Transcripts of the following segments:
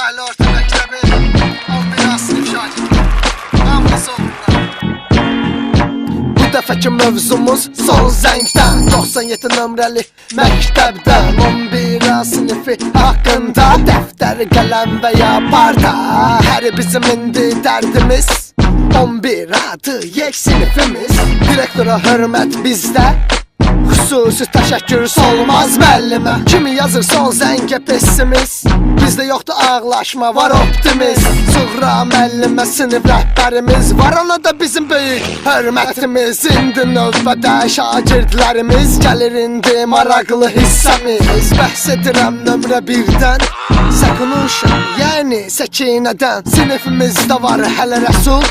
sayılı orta mektebi 11 aslı şakirtler Namus oldular Bu dəfəki mövzumuz son zəngdən 97 nömrəli məktəbdən 11 sinifi haqqında Dəftər, qələm və ya parta. Hər bizim indi dərdimiz 11 adı yek sinifimiz Direktora hörmət bizdə Xüsusi təşəkkür olmaz müəllimə Kimi yazır son zəngə pesimiz. Bizdə yoxdur ağlaşma, var optimist. Suğra müəllimə sinif rəhbərimiz Var ona da bizim böyük hörmətimiz İndi növbədə şagirdlərimiz Gəlir indi maraqlı hissəmiz Bəhs edirəm nömrə birdən. Səkunuşa, yəni səkinədən Sinifimizdə var hələ rəsul.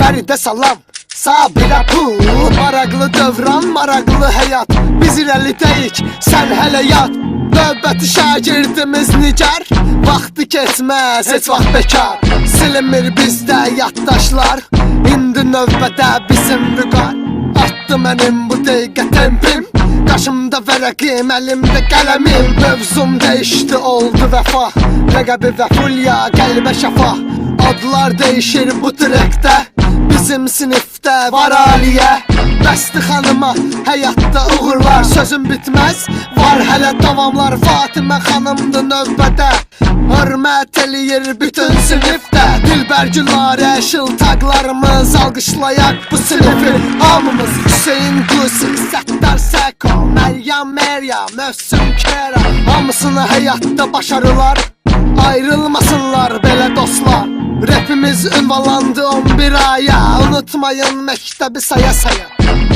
Fəridə salam Sabirə pul Maraqlı dövran, maraqlı həyat. Biz irəlidəyik, sən hələ yat. Növbəti şagirdimiz nigar Vaxtı keçməz, heç vaxt bekar. Silinmir bizdə yaddaşlar. İndi növbədə bizim vüqar. Artdı mənim bu dəqiqə tempim. Qaşımda vərəqim, əlimdə qələmim. Mövzum dəyişdi, oldu vəfa. Rəqəbi və fulya, qəlbə şəfa. Adlar dəyişir bu trekdə Bizim sinifdə var aliyə Bəsti xanıma həyatda uğurlar Sözüm bitməz. Var hələ davamlar. Fatimə xanımdır növbədə. Hörmət eləyir bütün sinifdə. Dilbər Gülarə şıltaqlarımız Alqışlayaq bu sinifi. Hamımız Hüseyin Qusi Səttar Səko Məryəm Məryəm Mövsüm Kera. Hamısını həyatda başarılar Ayrılmasınlar belə dostlar. Rapimiz ünvanlandı 11 aya. Unutmayın məktəbi saya saya